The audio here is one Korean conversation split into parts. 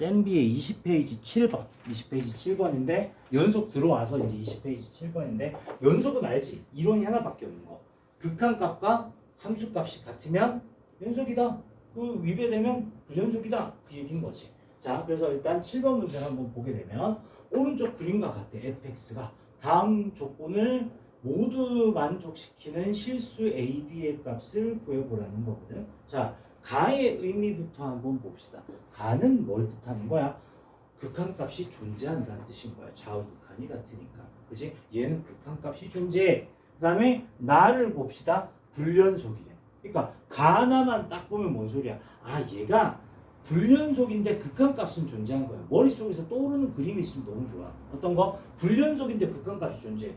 센비의 20페이지 7번, 20페이지 7번인데 연속 들어와서 이제 20페이지 7번인데 연속은 알지? 이론이 하나밖에 없는 거. 극한값과 함수값이 같으면 연속이다. 그 위배되면 불연속이다. 그 얘기인 거지. 자, 그래서 일단 7번 문제를 한번 보게 되면 오른쪽 그림과 같아. fx가 다음 조건을 모두 만족시키는 실수 a, b의 값을 구해보라는 거거든. 자, 가의 의미부터 한번 봅시다. 가는 뭘 뜻하는 거야? 극한값이 존재한다는 뜻인 거야. 좌우 극한이 같으니까. 그지? 얘는 극한값이 존재해. 그 다음에 나를 봅시다. 불연속이래. 그러니까 가나만 딱 보면 뭔 소리야? 아 얘가 불연속인데 극한값은 존재한 거야. 머릿속에서 떠오르는 그림이 있으면 너무 좋아. 어떤 거? 불연속인데 극한값이 존재해.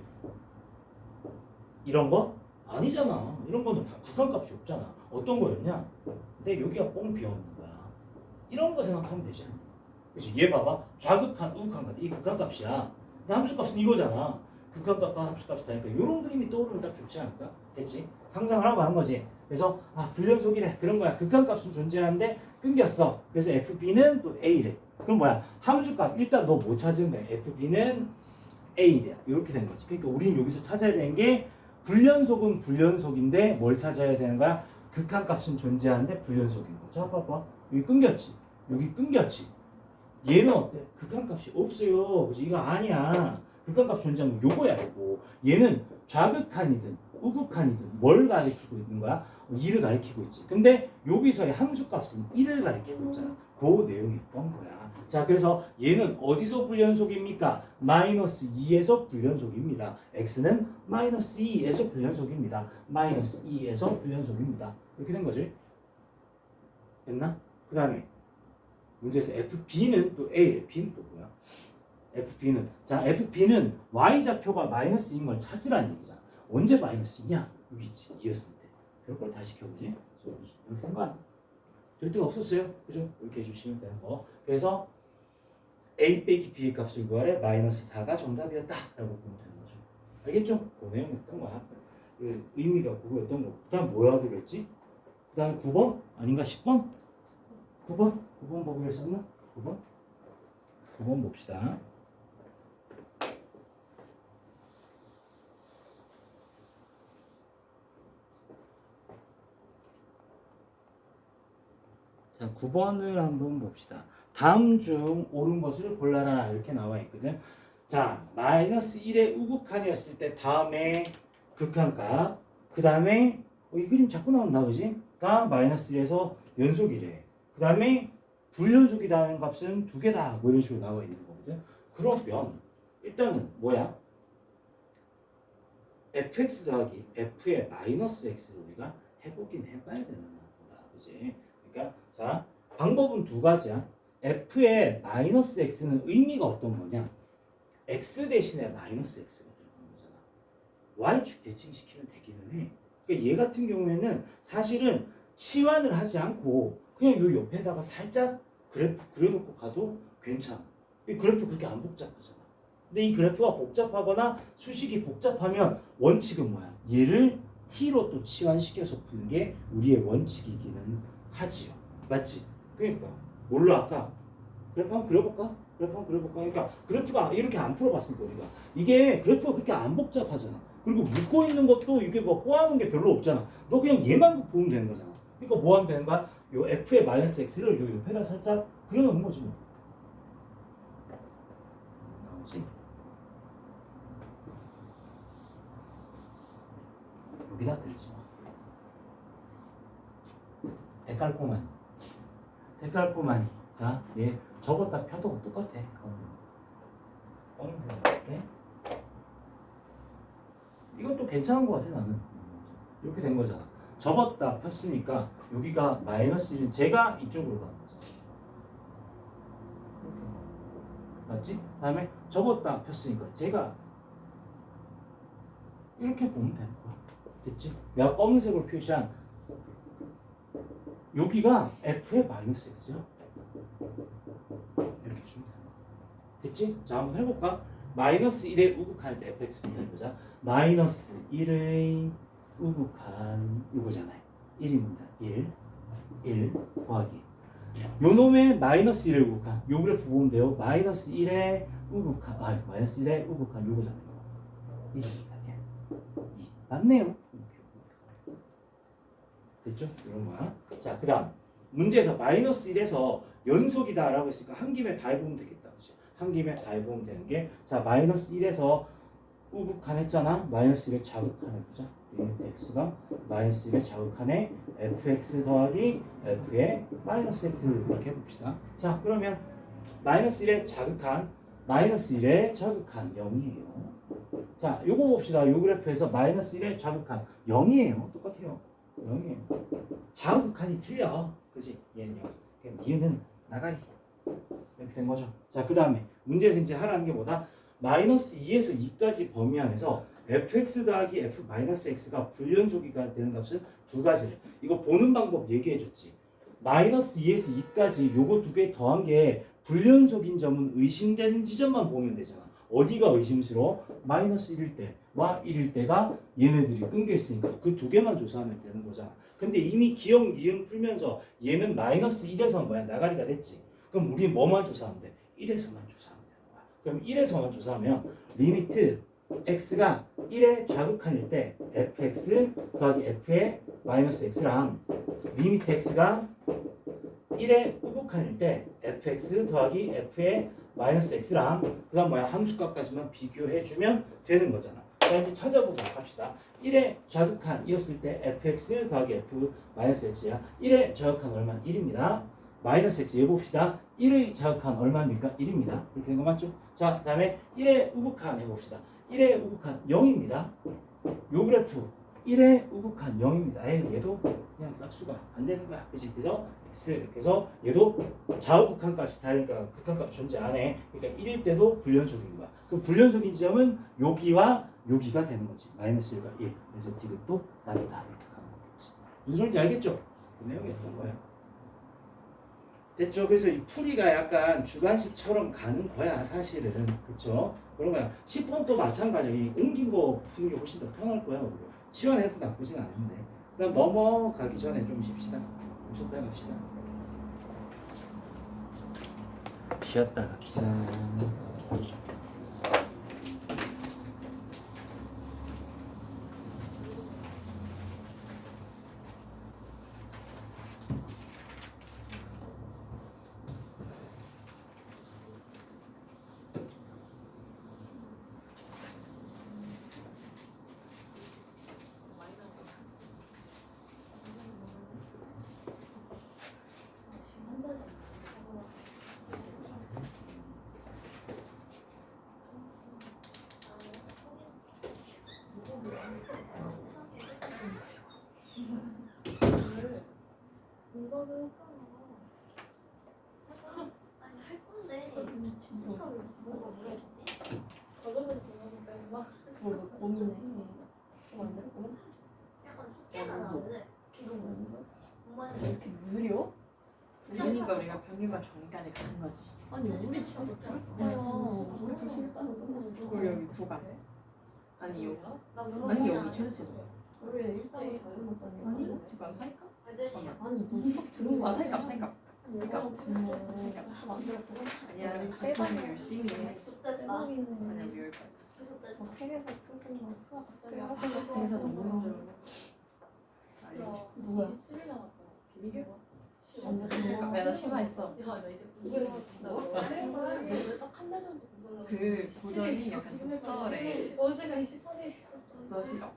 이런 거? 아니잖아. 이런 거는 극한값이 없잖아. 어떤 거였냐? 근데 여기가 뻥 비어있는 거야. 이런 거 생각하면 되지 않니? 그치? 얘 봐봐. 좌극한, 우극한 같아. 이 극한값이야. 근데 함수값은 이거잖아. 극한값과 함수값이 다니까 이런 그림이 떠오르면 딱 좋지 않을까? 됐지? 상상을 하고 한 거지. 그래서 아 불연속이래 그런 거야. 극한값은 존재하는데 끊겼어. 그래서 FB는 또 A래. 그럼 뭐야? 함수값 일단 너 못 찾으면 돼. FB는 A래. 이렇게 된 거지. 그러니까 우리는 여기서 찾아야 되는 게 불연속은 불연속인데 뭘 찾아야 되는 거야? 극한 값은 존재하는데 불연속인 거. 자 봐봐. 여기 끊겼지. 여기 끊겼지. 얘는 어때? 극한 값이 없어요. 그지? 이거 아니야. 극한 값 존재하면 요거야 이거. 얘는 좌극한이든 우극한이든 뭘 가리키고 있는 거야? 2를 가리키고 있지. 근데 여기서의 함수 값은 1을 가리키고 있잖아. 그 내용이었던 거야. 자, 그래서 얘는 어디서 불연속입니까? 마이너스 2에서 불연속입니다. x는 마이너스 2에서 불연속입니다. 마이너스 2에서 불연속입니다. 이렇게 된 거지. 됐나? 그 다음에 문제에서 FB는 또 A래. B는 또 뭐야? FB는 자 FB는 Y 좌표가 마이너스인 걸 찾으라는 얘기잖아. 언제 마이너스이냐? 여기 있지. 2였을 때. 별걸 다 시 켜보지. 그래서 이렇게 한 거야. 될 데가 없었어요. 그죠? 이렇게 해주시면 되는 거. 그래서 A 빼기 B의 값을 구하래 마이너스 4가 정답이었다. 라고 보면 되는 거죠. 알겠죠? 그 내용이었던 거야. 그 의미가 그거였던 거. 그 다음 뭐야 그랬지? 그 다음에 9번? 아닌가 10번? 9번? 9번 보기로 했었나? 9번? 9번 봅시다. 자, 9번을 한번 봅시다. 다음 중 옳은 것을 골라라 이렇게 나와 있거든. 자, 마이너스 1의 우극한이었을 때 다음에 극한값, 그 다음에 어, 이 그림 자꾸 나온다 그지? 가 마이너스 1에서 연속이래. 그 다음에 불연속이라는 값은 두 개다 뭐 이런 식으로 나와 있는 거거든. 그러면 일단은 뭐야? fx 더하기 f의 마이너스 x를 우리가 해보긴 해봐야 되나 보다. 그지? 그러니까 자 방법은 두 가지야. f의 마이너스 x는 의미가 어떤 거냐? x 대신에 마이너스 x가 들어간 거잖아. y축 대칭시키면 되기는 해. 그러니까 얘 같은 경우에는 사실은 치환을 하지 않고 그냥 요 옆에다가 살짝 그래프 그려놓고 가도 괜찮아. 이 그래프 그렇게 안 복잡하잖아. 근데 이 그래프가 복잡하거나 수식이 복잡하면 원칙은 뭐야? 얘를 t로 또 치환시켜서 푸는 게 우리의 원칙이기는 하지요. 맞지? 그러니까 뭘로 할까? 그래프 한번 그려볼까? 그래프 한번 그려볼까? 그러니까 그래프가 이렇게 안 풀어봤으니까 우리가 이게 그래프가 그렇게 안 복잡하잖아. 그리고 묶고 있는 것도 이게 뭐 꼬아놓은 게 별로 없잖아. 너 그냥 얘만 보면 되는 거잖아. 그러니까 뭐 하면 되는 거야? 요 f의 마이너스 x를 요 옆에다 살짝 그려놓는 거지 뭐. 나오지? 여기다 그리지 마. 데칼코마니. 데칼코마니. 자, 얘 저거 다 펴도 똑같아. 검은색 이렇게. 이것도 괜찮은 것 같아 나는. 이렇게 된 거잖아. 접었다 폈으니까 여기가 마이너스 1은 제가 이쪽으로 가는 거잖아. 맞지? 다음에 접었다 폈으니까 제가 이렇게 보면 되는 거야. 됐지? 내가 검은색으로 표시한 여기가 f의 마이너스 x야. 이렇게 주면. 됐지? 자 한번 해볼까? 마이너스 1의 우극할 때 fx부터 해보자. 마이너스 1의 우극한 이거잖아요. 1입니다. 1. 1 더하기 요 놈의 마이너스 1의 우극한 요 그래프 보면 돼요 마이너스 1의 우극한 아 마이너스 1의 우극한 요거잖아요 이겁니다 예. 이. 맞네요 됐죠? 이런 거야 자 그 다음 문제에서 마이너스 1에서 연속이다 라고 했으니까 한 김에 다 해보면 되겠다? 한 김에 다 해보면 되는 게 자 마이너스 1에서 우극한 했잖아? 마이너스 1의 자극한 해보자 x가 마이너스 1의 자극한에 fx 더하기 f의 마이너스 x 이렇게 해봅시다. 자 그러면 마이너스 1의 자극한 마이너스 1의 자극한 0이에요. 자 요거 봅시다. 요 그래프에서 마이너스 1의 자극한 0이에요. 똑같아요. 0이에요. 자극한이 틀려. 그지? 얘는 0 그냥 니은은 나가리 이렇게 된 거죠. 자 그 다음에 문제에서 이제 하라는 게 뭐다? 마이너스 2에서 2까지 범위 안에서 fx 더하기 f 마이너스 x가 불연속이가 되는 값은 두 가지를 이거 보는 방법 얘기해 줬지. 마이너스 2에서 2까지 요거 두 개 더한 게 불연속인 점은 의심되는 지점만 보면 되잖아. 어디가 의심스러워? 마이너스 1일 때와 1일 때가 얘네들이 끊겨 있으니까 그 두 개만 조사하면 되는 거잖아. 근데 이미 기억 니은 풀면서 얘는 마이너스 1에서 뭐야? 나가리가 됐지 그럼 우리 뭐만 조사하면 돼? 1에서만 조사하면 되는 거야. 그럼 1에서만 조사하면 리미트 x가 1의 좌극한일 때 fx 더하기 f의 마이너스 x랑 리미트 x가 1의 우극한일 때 fx 더하기 f의 마이너스 x랑 그 다음 뭐야? 함수값까지만 비교해주면 되는 거잖아. 자 이제 찾아보도록 합시다. 1의 좌극한이었을 때 fx 더하기 f 마이너스 x야. 1의 좌극한 얼마? 1입니다 마이너스 x 얘 봅시다 1의 좌극한 얼마입니까? 1입니다 이렇게 된 거 맞죠? 자 그 다음에 1의 우극한 해봅시다 1의 우극한 0입니다 요 그래프 1의 우극한 0입니다 에이, 얘도 그냥 싹수가 안 되는 거야 그치? 그래서 x 그래서 얘도 좌우극한 값이 다르니까 극한 값 존재 안 해. 그러니까 1일 때도 불연속인 거야. 그 불연속인 지점은 여기와 여기가 되는 거지. 마이너스 1과 1. 그래서 디귿도 낮다 이렇게 가는 거겠지. 무슨 소리인지 알겠죠? 그 내용이었던 거야. 됐죠? 그래서 이 풀이가 약간 주관식처럼 가는 거야 사실은. 그쵸? 그런 거야. 10번 또 마찬가지 옮긴 거 푸는 게 훨씬 더 편할 거야 오히려 시간해도 나쁘진 않은데. 그다음 넘어가기 전에 좀 쉽시다. 좀 쉬었다 갑시다. 쉬었다 갑시다 이거를 했잖아. 아니 할 건데 진짜 참 뭐가 뭐였지? 저녁은 중요하니까 막 뭐 고민해. 안 돼? 약간 숙제가 나오는데 비록 엄마는 이렇게 느려? 그러니까 우리가 병일과 정의까지 가는 거지. 아니 우리 진짜 잘했어요. 우리 벌써 일단은 끝났어. 그리고 여기 구간. 아니 여기. 아니 여기 최대치죠. 우리 일단은 다 해놨다니. 아니 잠깐 살까? 아니 너 수업 들은 거 아 살까 살까. 그러니까 수업 안 들었구나. 아니야 빼박이 열심히 해. 아니야. 우리 여기까지. 막 세계사 쓰고 막 수학 숙제 하고 세계사 너무 힘들어. 누구야? 27일 남았다. 비밀? 완전 그러니까 야나 심화했어. 야, 나 이제 공부해서 진짜 게임을 딱한 달 전부터 공부하려고. 그 고전이 약간 독서래. 어제가 18일. 독서 싫어.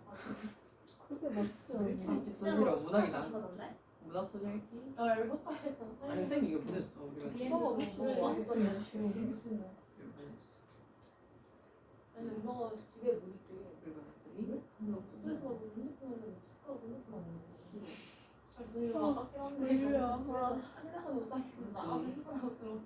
그게 맞지. 일찍 써지러 문학이다. 거던데? 문학 소설 읽기. 나 알고파에서. 아니 쌤 이거 보냈어. 우리가 수업 없어. 왔더니 지금. 미친다. 이거 보냈어. 아니, 엄마가 집에. 그리고 그랬더니 너 스트레스 받고 핸드폰을 습하고 핸드폰 안 해. 아, 분위기가 아깝긴 한데. 그래요. 집에서 한 장은 못 나가서 들어.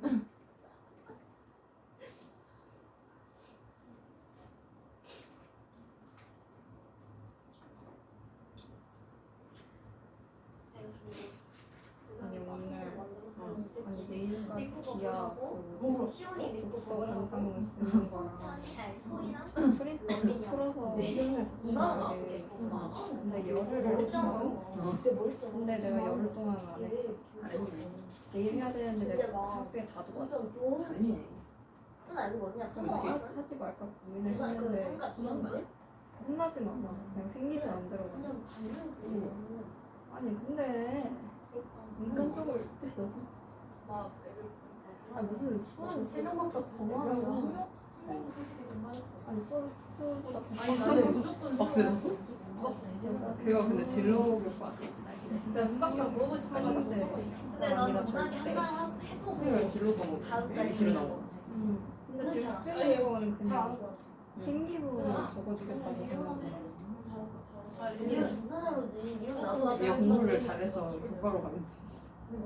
아니, 오늘- 기약 먹으라고 닉고 독서 먹으라고 아니 소희랑 프린트 풀어서 네. 이만 원. 근데 열흘을 뭐 했잖아. 근데 내가 열흘 동안 안 했어. 내일 해야 되는데 내가 막 학교에 다 두고 왔어. 무슨 돈 아니에요. 돈 알고 그냥 하- 하지 말까 고민을 그 했는데 혼나진 않아. 그냥 생리를 안 들어가. 아니 근데 인간적으로 있을 때 너무 막아 무슨 수원 세 명보다 더 많아. 아니 수원 수원보다 더 아니 많아. 나는 무조건 박스는? 무조건 그거 근데 진로 교과 아니야? 내가 문학병 보고 싶어 아니, 가지고 근데- 근데 나는 아니라 문학이 절대. 한번 해보고 그러면 진로 과목 다음 달에 되게 싫어 나와. 음. 근데 지금 잘 학생들 거는 잘안 그냥 좋아. 생리로 적어주겠다고 하는데. 니가 존나 잘 오지. 니가 어, 나보다 얘 공부를 잘해서 교과로 가면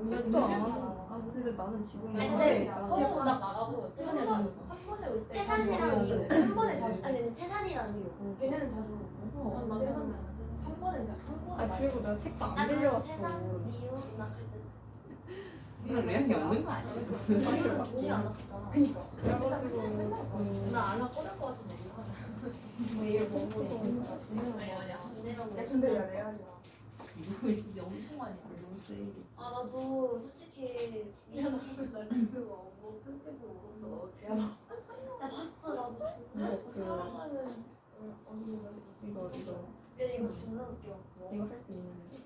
책도 안 하고. 아 근데 나는 지금 아니, 근데 서울 문학 나가고 태산이랑 자주 한 번에 올 때 태산이랑 미우 한 번에 자주 아니 근데 태산이랑 미우 걔네는 자주 태산 한 번에 자주 한 번에 아 그리고 내가 책도 안 나는 빌려왔어. 태산 미우 문학 할때 그냥 레한이 없는 거 아니야? 우리는 돈이 안 아깝잖아 그니까. 그래가지고 조금 나안 하 꺼낼 것 같은데 내일 먹어서 아니 아니야 진대가 뭐야 근데 야 레알이야 근데 엄청 많이 알아 아 나도 솔직히 미씨. 나 그거 뭐 편집을 울었어 제가 나 봤어 나도. 이거 그 사랑하는 언니가 이거 이거 야 이거 존나 웃겨 이거 할 수 있는데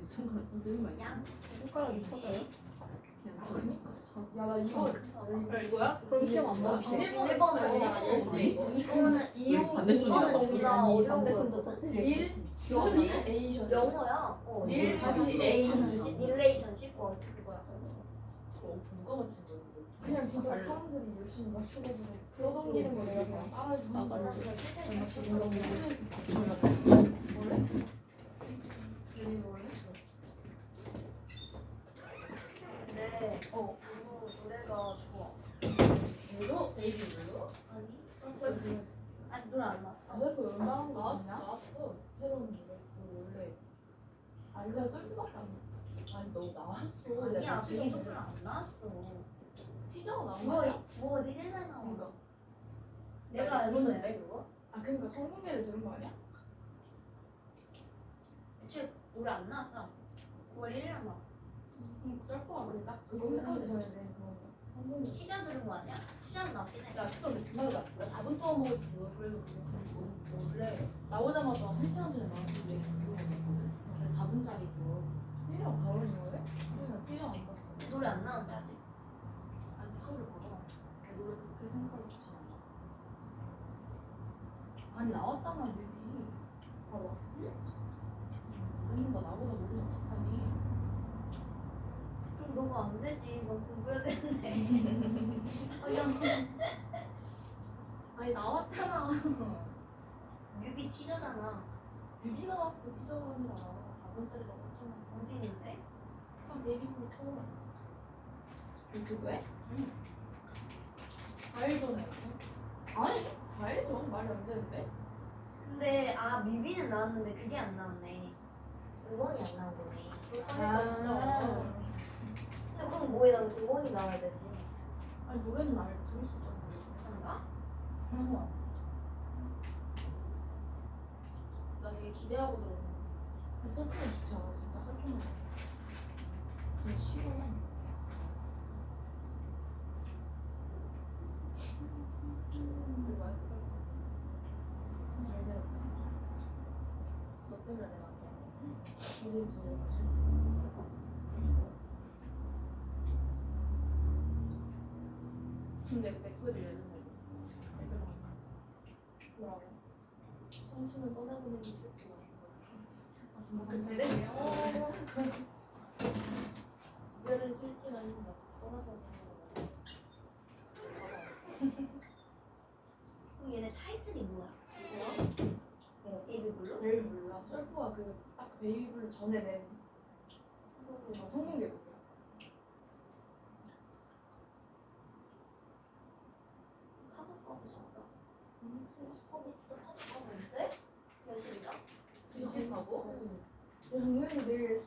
이 순간 흔들면 아니야? 양 손가락이 터져요? 야나 이거 야 이거야? 그럼 시험 안 봐도 돼? 일본어 열시 이거는 우리 반대 소리 이거는. 존나 어려운 터뜨려 릴 지원이 에이션 영어야 어 릴 다시 릴레이션십 릴레이션십 어 그거야 본거 같은데 그냥 진짜 사람들이 열심히 맞춰가지고 불어넘기는 거 내가 그냥 따라해주고 나 나가는 그냥 거 실제 원래? 얘네 원래? 근데 어 그거 노래가 좋아 뭐죠? 베이비 블루? 아니 아, 그 아직 노래 안 나왔어 아왜 그 연락한 거 아니야? 나왔어 새로운 노래 그 원래 아니 그냥 썰프밖에 안 나. 아니 너 나왔어 아니야 내가 베이비 티저가 노래 안 나왔어 티저가 나온 거 9월 아니야? 9월 1일에 나와 그러니까 내가 들었는데 들었는데 그거 아 그러니까 성공회를 들은 거 아니야? 애초에 노래 안 나왔어 9월 1일에 나와 응 썰프가 근데 딱 그거 그런 거 한번 티저 들은 거 아니야? 티저는 나왔긴 해 야, 진짜 근데 정말 나 4분 동안 먹었어. 그래서 그랬어. 원래 나오자마자 1시간 전에 나왔는데 그래서 4분짜리고 1년 바로 거래? 그래서 티저 안 봤어. 노래 안 나왔는데 아직 아니 티저를 봐봐. 내 노래 그렇게 않아. 아니 나왔잖아 뮤비. 봐봐. 모르는 거 나보다 모르면 어떡하니? 그럼 너가 안 되지 넌 공부해야 되는데 아니 아니 나왔잖아. 뮤비 티저잖아 뮤비 나왔어 티저가 아니라 4분짜리라고 했잖아. 어디 있는데? 그럼 데뷔부 쳐. 그도 해? 응. 4일 전에. 아니, 4일 전 말이 안 되는데? 근데 아 뮤비는 나왔는데 그게 안 나왔네 음원이 안 나온 거네 그러니까 진짜. 근데 그럼 뭐해 난 음원이 나와야 되지 아니, 노래는 알 들을 수 있잖아. 그런가? 그런 거야. 나 되게 기대하고 들었는데. 근데 설탕이 좋지 않아, 진짜 설탕이. 그냥 싫어. 근데 와이프가 잘 되었다. 너 때문에 내가 안 돼. 이제 무슨 근데 그때 그걸 읽는데 댓글 나왔어. 뭐라고? 청춘은 떠나보내기 싫구나. 아 정말 그 되네요. 별은 싫지만 막 떠나서 가는 그 타이틀이 뭐야? 거어 베이비 블루? 베이비 블루야. 셀프가 그 딱 베이비 블루 전에 낸 성공이 어, 성공개곡이야. 팝업 가고 싶다 음, 있대? 몇 시인가? 지식하고. 야, 정말 내일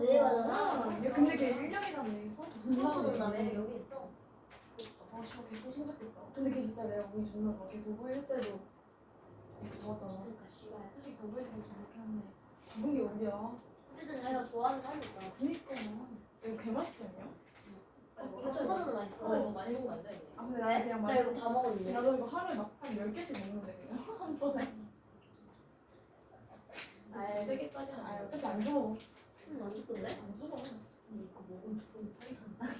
내일 하잖아. 야, 근데 걔 1년이라며. 프로포 논다며 여기 아, 씨발, 걔 소심잡겠다. 근데 걔 진짜 내가 운이 좋나 봐. 걔 도보 1 때도 이렇게 잡았잖아. 그러니까 씨발 솔직히 도보에서 저렇게 하네. 잡은 게 어디야? 어쨌든 자기가 좋아하는 사람이 있잖아. 그니까 이거 개 맛있거든요. 이거 초보자도 맛있어. 어, 이거 많이 먹으면 안 돼. 아 근데 왜? 나 그냥 나 많이 이거 다 먹었는데. 나도 이거 하루에 막 한 10개씩 먹는데 그냥 한 번에. 아이, 세 개까지 안아 돼. 어차피 안 죽어. 음, 안 죽던데? 안 죽어. 이거 먹으면 죽으면 빨리 간다.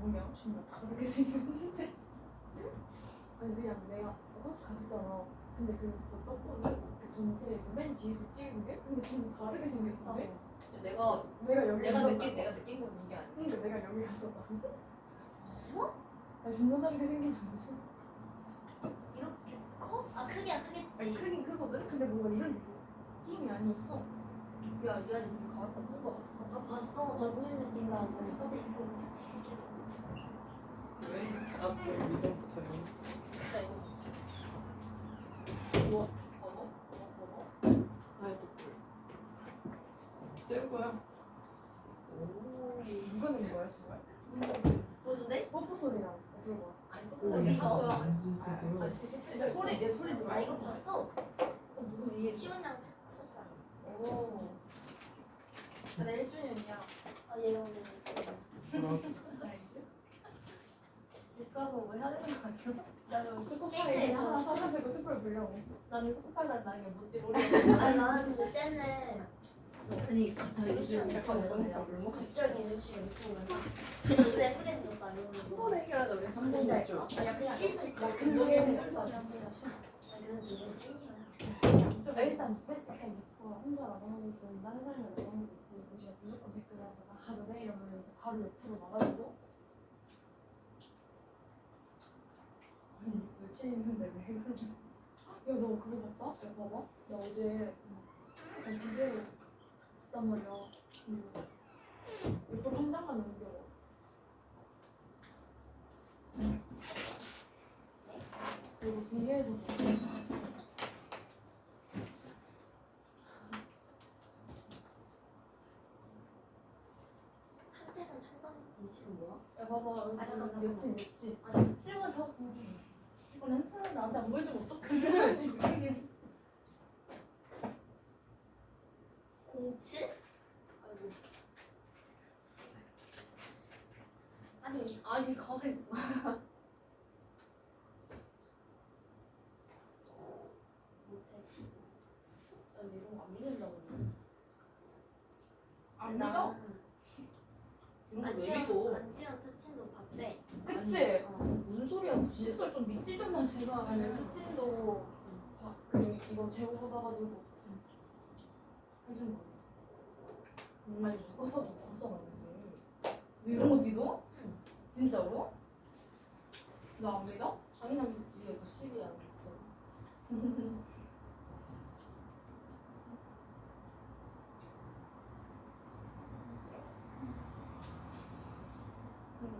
뭔데? 뭐냐? 정말 다르게 생겼는데. 아니 그냥 내가 버스 갔었잖아. 근데 그 떡볶이 그 전체 맨 뒤에서 찍은 게 근데 좀 다르게 생겼는데. 내가 내가 여기 내가 갔었다. 느낀 내가 느낀 건 이게 아니야. 근데 내가 여기 갔었다. 뭐? 아 존나 다르게 생기지 않았어? 이렇게 커? 아, 크기야 크겠지. 크긴 크거든. 근데 뭔가 이런 느낌이 아니었어. 야, 이 안에 좀 가왔다 뽑아 봤어. 아, 봤어. 저 그런 느낌 나고. 왜? 아, 나. 쓸 거야. 오. 누가 낸 거야, 씨발? 뭔데? 뽀뽀 소리야. 들어봐. 아니, 어디서? 어디서? 아, 아, 진짜 이제 소리, 내 소리 들어. 아, 이거 봤어. 어, 누구 이게 시온이랑 썼다. 오. 아, 나 1주년이야. 아, 얘가 오늘 지금. 집 가서 뭐 해야 되는 거 아니야? 나는 초코파이 하나. 사가지고 초코파이 보려고. 나는 초코파이 난다는 게 뭐지? 우리 아니, 나는 쟤네. 아니, 다 이제 약간 약간 갑자기 눈치가 유튜브를 진짜 예쁘게 생겼다 번에 해결하다 왜한 진짜 번에 줘? 예뻐 야 그냥 씻으니까 야, 근데 누구 찐이야 야, 일단 약간 예뻐. 혼자 나가고 있으면 다른 사람이 나가고 있고 도시가 무조건 댓글 달아서 나 가도 돼? 이러면 바로 옆으로 나가지고 며칠 있는데 왜 그러지? 야너 그거 봤다? 야 봐봐 나 어제 약간 비디오 봤단 말이야 근데 예쁜 한 장만 넘겨 그리고 비디오에서 탐태산 청담 김치는 뭐야? 야 봐봐 아, 잠깐, 잠깐. 며칠 며칠 아니, 칠월 다 이번 한참 나한테 안 보여주면 어떡해? 07? 아니 아니, 가만히 있어. 못해 난 이런 거 안 믿는다고. 안 믿어? 이런 거 왜 믿어? 안치랑 특친도 봤대 그치? 어. 무슨 소리야? 무식설 좀 믿지 좀 마, 제발. 아니 치친도 봐. 그 이거 제보 받아가지고 해준 거. 아니, 누가 봐도 그러잖아. 너 이런 거 믿어? 진짜로? 너안 믿어? 당연한 믿지. 이거 시비야, 진짜. 그래서 말하고 다녔는데. 야, 얘가 왜 그런 거야? 야, 그게 아니네. 누가 말했지? 이게 왜 이렇게 많이 보여, 인간들이? 야, 여기 여성분밖에 없는데? 누구였지?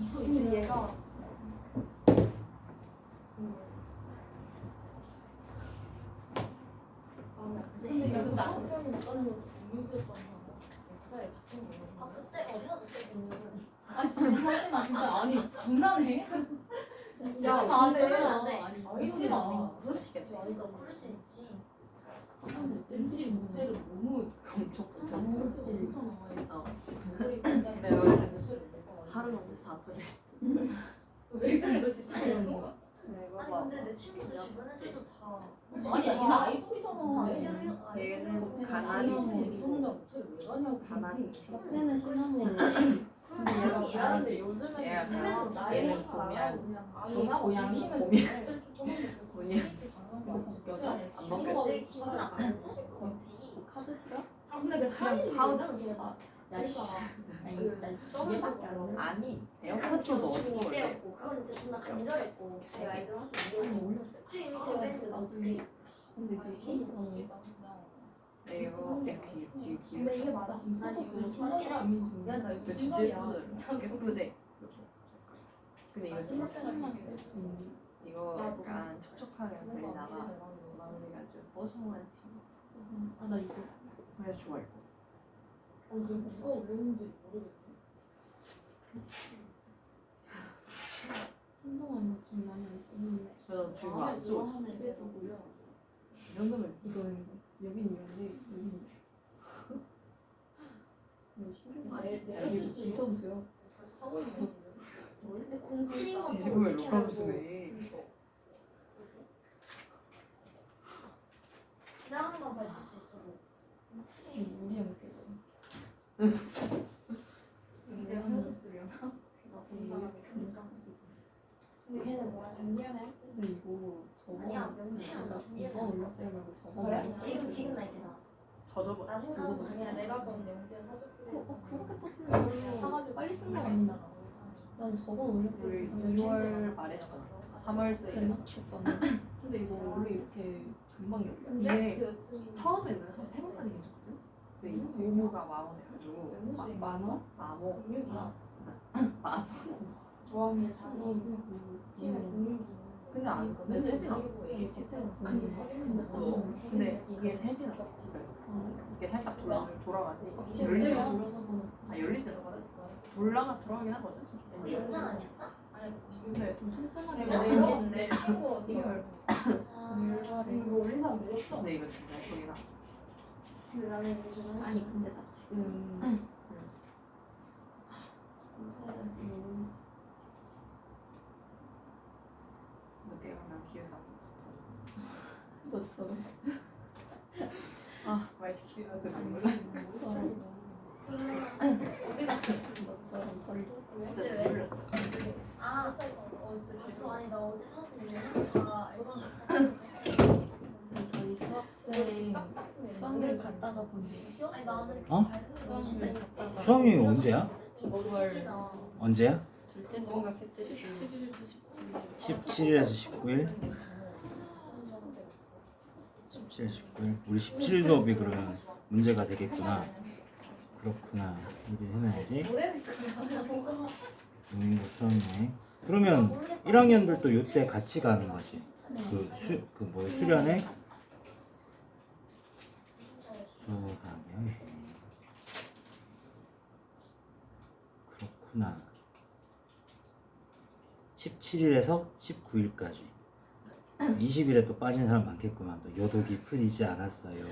이소 근데 얘가 안 네. 근데 야, 근데 안채원이 나가는 것도 공유였잖아. 그 사이에 바뀐 아 거. 그때 어 헤어졌대 공유는 아 진짜 하지 마 진짜 아니 장난해? 야, 아 근데 안 돼. 아니 믿지 마. 근데 그럴 수 있겠지. 그러니까 그럴 수 있지 근데 왠지 모텔을 너무 엄청 상상스럽게 엄청 나와. 어. 동물이 굉장히 네, 맞아요. 모텔을 언제 사투리? 왜 그래도 진짜 이런 거? 네, 아니 근데 내 친구들 주변 애들도 다 아니야 얘는 아이돌이잖아. 아이들을 얘는 가나리 가나리 친구. 성자 못해 왜 가냐고. 가나리 친구. 그때는 시나몬. 근데 얘가 얘가 미안한데 요즘에 얘가 그냥. 나이 얘는 고민. 알아요, 그냥. 아니, 전화하고 고양이. 고민. 이거 벗겨져? 안 벗겨져. 내 기분 안 살릴 것 같아 카드 티가? 아 근데 그 그냥 할인 파우치. 봐. 야 씨. 두 개밖에 안 돼. 아니 사투도 없어 중2 원래. 때였고 그건 진짜 존나 간절했고 제가 아이돌 하기 아니 위해서 올렸어. 좀 이미 데뷔했는데 나 어떻게 근데 그 케이스가 너무 내가 이렇게 지금 근데 이게 기획. 맞아 진짜. 아니 손가락 해. 민중 야, 나 근데 이거 진짜 생각이야. 예쁘더라. 진짜 예쁘대. 근데 이거 진짜 생각만 있어. 이거 약간 촉촉하게 발리다가 마무리가지고 뽀송한 친구. 아나 이거 그래 좋아 이거. 어, 이거 누가 올렸는지 모르겠네. 한동안 좀 많이 안 썼는데. 저도 지금 마음에 안 쓰고 들어 있어. 집에도 올려. 이 정도면 이거 이거 여긴 이런데 여긴 이거 신경 아, 안 내- 써. 내가 이게 진짜 지성수요. 사고 있는 거지. 근데 공치인 거 지금은 어떻게. 뭐지? 지나가는 건 봤을 수 있어도 이게 공치 우리 형태죠. 이제 하셨으려나? 나 공사람이 금강 근데 걔는 뭐야 작년에 할 때. 근데 이거 저번 아니야, 명치는 내가 작년에 이번 올렸어요 말고 저번 그래? 올렸어요. 지금 지금 나이 때잖아 저저번 나 생각은 아니야 당연히 내가 그럼 명지에 사줬고. 어, 그렇게 떴으면 사가지고 빨리 쓴거거 아니야? 있잖아. 난 저번 올렸을 우리 때 2월 말에 줬잖아. 3월 랬었던 근데 이거 원래 이렇게 금방 열려. 이게 그 처음에는 한세 번까지 괜찮 거든. 근데 이 고모가 마원해가지고 마- 만 원? 마모. 마. 조항이 아니 자기 그 팀에 음. 근데 안 근데 세진 않아. 이게 집대는 근데 근데 어, 근데 이게 세진 않아. 이게 살짝 돌, 돌아가지. 열리지 않아. 아 열리지 않아. 돌라가 들어가긴 하거든. 어, 연상 아니었어? 아니 근데 좀 튼튼하게 내가 내가 내가 내 친구 언니가 이걸 아 이거 올린 사람 늘었어. 근데 이거 진짜 예쁘긴 하다. 근데 나는 아니 근데 나 지금. 너처럼 시키면. 너처럼 어디 갔어? 너처럼 벌 진짜 왜? 몰라. 아 봤어 아니 나 어제 사진 있는데 다 알고 저희 수학여행 수학여행 갔다가 본대요. 어? 수학여행 갔다가 수학여행 언제야? 이 머리 오월. 색이나 언제야? 둘째 주인가 셋째 주 17일부터 19일 17일에서 19일? 17일, 19일. 우리 17일 수업이 그러면 문제가 되겠구나. 그렇구나. 이렇게 해놔야지. 중인고 수학여행. 그러면 1학년들도 이때 같이 가는 거지. 그 수, 그 뭐야, 수련회? 수학여행. 그렇구나. 17일에서 19일까지. 20일에 또 빠진 사람 많겠구만. 또 여독이 풀리지 않았어요.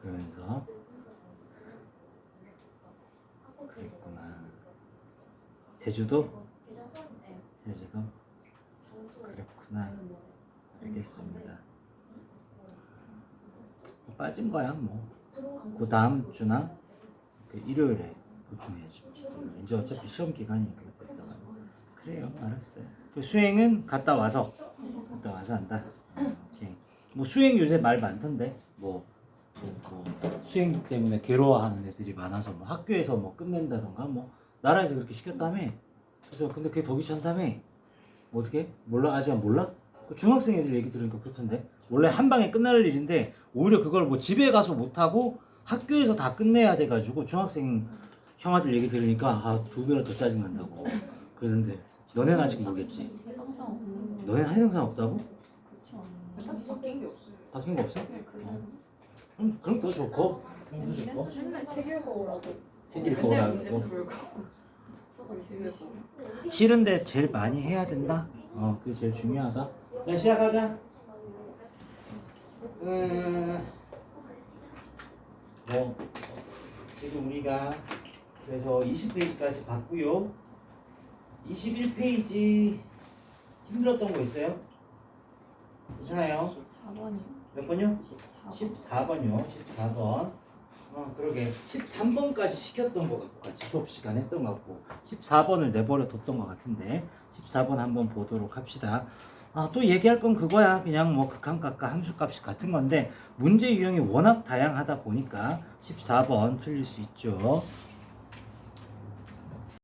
그러면서 그랬구나. 제주도? 제주도? 그렇구나. 알겠습니다. 빠진 거야 뭐. 그 다음 주나 그 일요일에 보충해야지. 이제 어차피 시험 기간이니까 그때 들어가. 그래요, 알았어요. 그 수행은 갔다 와서 갔다 와서 한다. 어, 오케이. 뭐 수행 요새 말 많던데 뭐, 뭐, 뭐 수행 때문에 괴로워하는 애들이 많아서 뭐 학교에서 뭐 끝낸다던가 뭐 나라에서 그렇게 시켰다며. 그래서 근데 그게 더 귀찮다며. 뭐 어떻게? 몰라 아직 몰라? 그 중학생 애들 얘기 들으니까 그렇던데 원래 한 방에 끝날 일인데 오히려 그걸 뭐 집에 가서 못 하고 학교에서 다 끝내야 돼 가지고 중학생 형아들 얘기 들으니까 아 두 배로 더 짜증 난다고 그러는데 너네는 아직 모르겠지 해당상 없는 거 너네는 해당상 없다고? 그렇지? 바뀐 게 없어요. 바뀐 거 없어? 네, 그냥 그럼 그럼 더 좋고 그럼 더 좋고 맨날 책 읽어 오라고. 챙길 맨날 이제 거라고 불고. 싫은데 제일 많이 해야 된다 어 그게 제일 중요하다 자 시작하자 음, 뭐 지금 우리가 그래서 20페이지까지 봤고요. 21페이지 힘들었던 거 있어요? 괜찮아요? 14번이요. 몇 번요? 14번. 14번요. 14번. 어, 그러게. 13번까지 시켰던 거 같고 같이 수업 시간 했던 거 같고 14번을 내버려 뒀던 것 같은데 14번 한번 보도록 합시다. 아, 또 얘기할 건 그거야. 그냥 뭐 극한값과 함수값이 같은 건데 문제 유형이 워낙 다양하다 보니까 14번 틀릴 수 있죠.